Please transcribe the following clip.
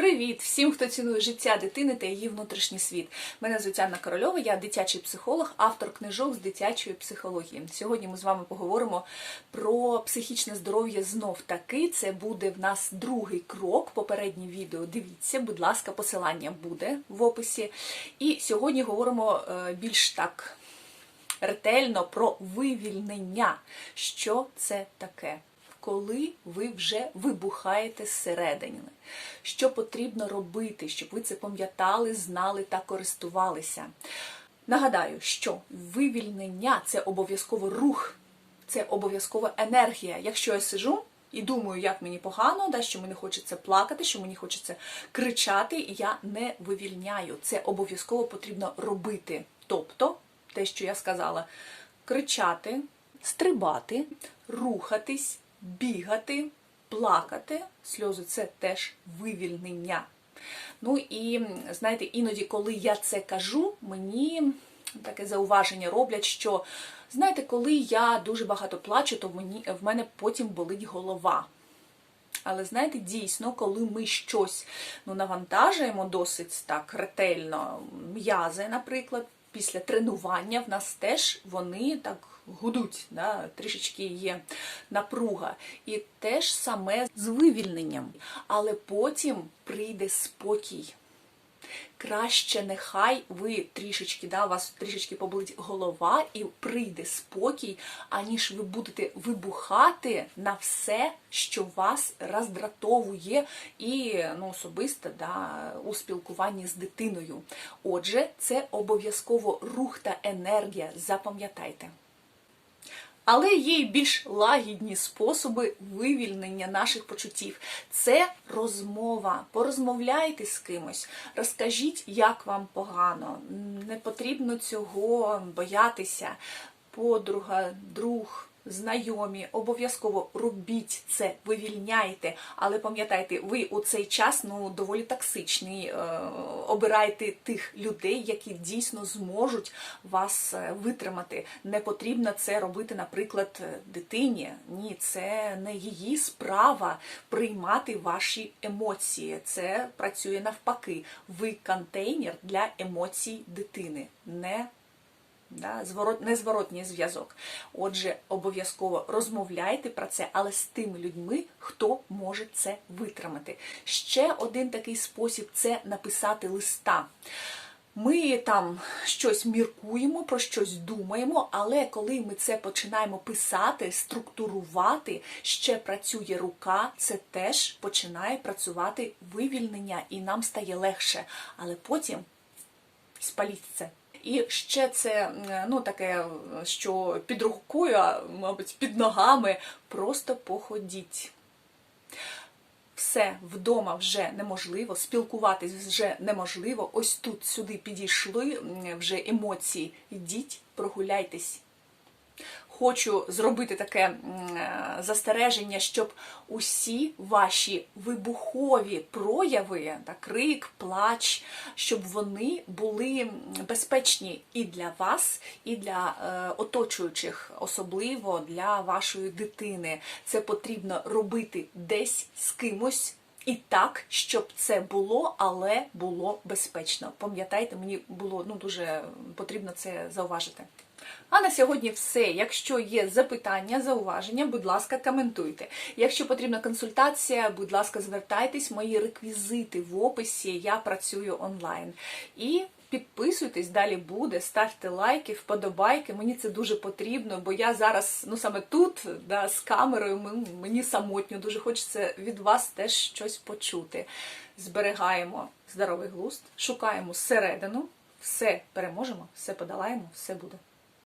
Привіт всім, хто цінує життя дитини та її внутрішній світ. Мене звуть Анна Корольова, я дитячий психолог, автор книжок з дитячої психології. Сьогодні ми з вами поговоримо про психічне здоров'я знов таки. Це буде в нас другий крок. Попереднє відео. Дивіться, будь ласка, посилання буде в описі. І сьогодні говоримо е, більш так ретельно про вивільнення. Що це таке? Коли ви вже вибухаєте зсередини, що потрібно робити, щоб ви це пам'ятали, знали та користувалися. Нагадаю, що вивільнення це обов'язково рух, це обов'язкова енергія. Якщо я сижу і думаю, як мені погано, да, що мені хочеться плакати, що мені хочеться кричати, і я не вивільняю. Це обов'язково потрібно робити. Тобто, те, що я сказала, кричати, стрибати, рухатись бігати, плакати, сльози це теж вивільнення. Ну і знаєте, іноді, коли я це кажу, мені таке зауваження роблять, що знаєте, коли я дуже багато плачу, то мені, в мене потім болить голова. Але знаєте, дійсно, коли ми щось ну, навантажуємо досить так ретельно, м'язи, наприклад, після тренування в нас теж вони так гудуть, да, трішечки є напруга. І теж саме з вивільненням. Але потім прийде спокій. Краще нехай ви трішечки, да, у вас трішечки поболить голова і прийде спокій, аніж ви будете вибухати на все, що вас роздратовує, і ну, особисто да, у спілкуванні з дитиною. Отже, це обов'язково рух та енергія. Запам'ятайте. Але є й більш лагідні способи вивільнення наших почуттів. Це розмова. Порозмовляйте з кимось, розкажіть, як вам погано. Не потрібно цього боятися. Подруга, друг знайомі, обов'язково робіть це, вивільняйте, але пам'ятайте, ви у цей час ну доволі токсичний. Е, обирайте тих людей, які дійсно зможуть вас е, витримати. Не потрібно це робити, наприклад, дитині. Ні, це не її справа приймати ваші емоції. Це працює навпаки. Ви контейнер для емоцій дитини. не да, зворот, незворотній зв'язок. Отже, обов'язково розмовляйте про це, але з тими людьми, хто може це витримати. Ще один такий спосіб це написати листа. Ми там щось міркуємо, про щось думаємо, але коли ми це починаємо писати, структурувати, ще працює рука, це теж починає працювати вивільнення і нам стає легше. Але потім спаліть це. І ще це ну таке, що під рукою, а мабуть, під ногами просто походіть. Все вдома вже неможливо, спілкуватись вже неможливо. Ось тут сюди підійшли вже емоції. Йдіть, прогуляйтесь хочу зробити таке е, застереження, щоб усі ваші вибухові прояви, так, крик, плач, щоб вони були безпечні і для вас, і для е, оточуючих, особливо для вашої дитини. Це потрібно робити десь з кимось. І так, щоб це було, але було безпечно. Пам'ятайте, мені було ну дуже потрібно це зауважити. А на сьогодні все. Якщо є запитання, зауваження, будь ласка, коментуйте. Якщо потрібна консультація, будь ласка, звертайтесь, мої реквізити в описі, я працюю онлайн. І Підписуйтесь, далі буде, ставте лайки, вподобайки. Мені це дуже потрібно, бо я зараз, ну саме тут, да, з камерою, мені самотньо, дуже хочеться від вас теж щось почути. Зберігаємо здоровий глузд, шукаємо середину, все переможемо, все подолаємо, все буде.